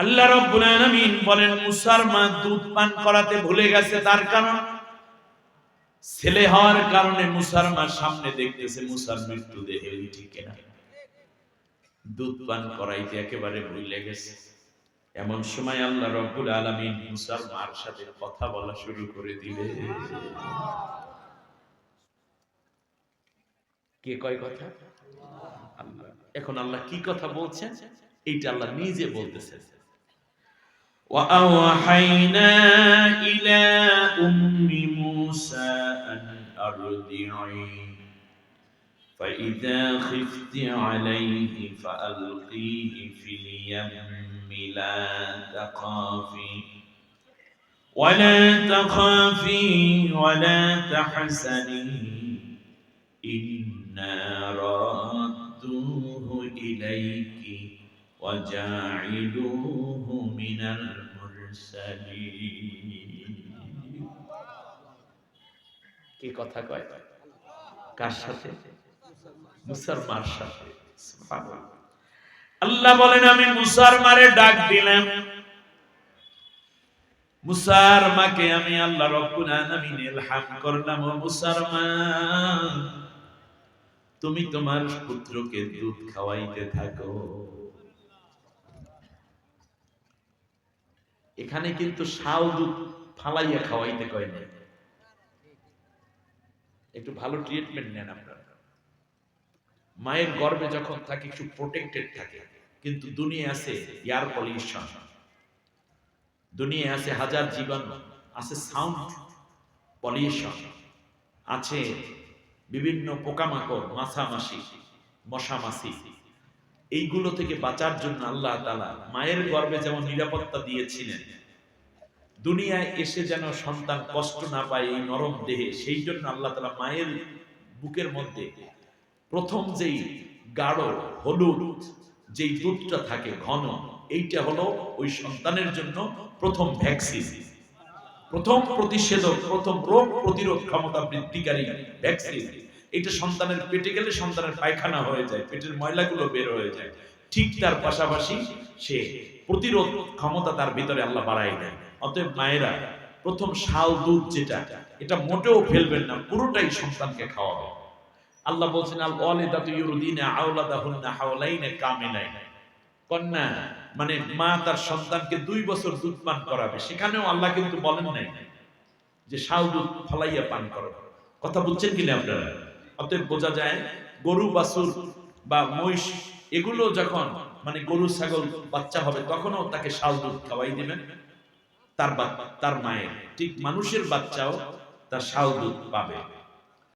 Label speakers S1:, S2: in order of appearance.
S1: আল্লাহ রব্বুল আলামিন বলেন মুসার মা দুধ পান করাতে ভুলে গেছে। তার কারণ? ছেলে হওয়ার কারণে মুসার মা সামনে দেখতেছে মুসার মৃত্যু দেহে ঠিক না দুধ পান করাইতে একেবারে ভুলে গেছে। এমন সময় আল্লাহ রব্বুল আলামিন মুসার মার সাথে কথা বলা শুরু করে দিলে। কে কয় কথা? আল্লাহ। এখন আল্লাহ কি কথা বলছেন? এইটা আল্লাহ নিজে বলতেছেন। وأوحينا إلى أم موسى أن أرضعيه فإذا خفت عليه فألقيه في اليم لا تخافي. ولا تخافي ولا تحزني. إنا رادوه إليك. وجاعلوه من المرسلين কি কথা কয় কার সাথে মুসার মার সাথে সুবহানাল্লাহ। আল্লাহ বলেন আমি মুসার মারে ডাক দিলাম মুসার মাকে আমি আল্লাহ রব্বুল আলামিন ইলহাম করলাম ও মুসার মা তুমি তোমার পুত্রকে দুধ খাওয়াইতে থাকো এখানে কিন্তু শাও দুধ ফালাইয়া খাওয়াইতে কয় না একটু ভালো ট্রিটমেন্ট নেন আপনারা। মায়ের গর্ভে যখন থাকে, একটু প্রোটেক্টেড থাকে, কিন্তু দুনিয়া আছে এয়ার পলিউশন দুনিয়া আছে হাজার জীবাণু, আছে সাউন্ড পলিউশন আছে বিভিন্ন পোকামাকড়, মাছামাছি, মশামাছি। এইগুলো থেকে বাঁচার জন্য আল্লাহ তালা মায়ের গর্ভে যেমন নিরাপত্তা দিয়েছিলেন, দুনিয়ায় এসে যেন সন্তান কষ্ট না পায় এই নরম দেহে, সেই জন্য আল্লাহ তালা মায়ের বুকের মধ্যে প্রথম যেই গাঢ়, হলুদ যেই দুধটা থাকে ঘন, এইটা হলো ওই সন্তানের জন্য প্রথম ভ্যাকসিন। প্রথম প্রতিষেধক, প্রথম রোগ প্রতিরোধ ক্ষমতা বৃদ্ধিকারী ভ্যাকসিন। এটা সন্তানের পেটে গেলে সন্তানের পায়খানা হয়ে যায়, পেটের ময়লাগুলো বের হয়ে যায়। ঠিক তার পাশাপাশি সে প্রতিরোধ ক্ষমতা তার ভিতরে আল্লাহ বাড়াই দেয়। অতএব মায়েরা, প্রথম শাল, দুধ যেটা, এটা মোটেও ফেলবেন না, পুরোটাই সন্তানকে খাওয়াবে। আল্লাহ বলছেন আল ওয়ালিদাতু ইউরদিনা আওলাদাহুন্না হাওলাইনে কামিলাইন। কন্যা মানে মা তার সন্তানকে দুই বছর দুধ পান করাবে। সেখানেও আল্লাহ কিন্তু বলেন নাই যে শাল, দুধ ফলাইয়া পান করো। কথা বুঝছেন কিনা আপনারা? অতএব বোঝা যায় গরু বাসুর বা মহিষ, এগুলো যখন মানে গরু, ছাগল, বাচ্চা হবে, তখনও তাকে শাল, দুধ খাওয়াই দিবেন। তার তার মায়ের। ঠিক মানুষের বাচ্চাও তার শাল, দুধ পাবে।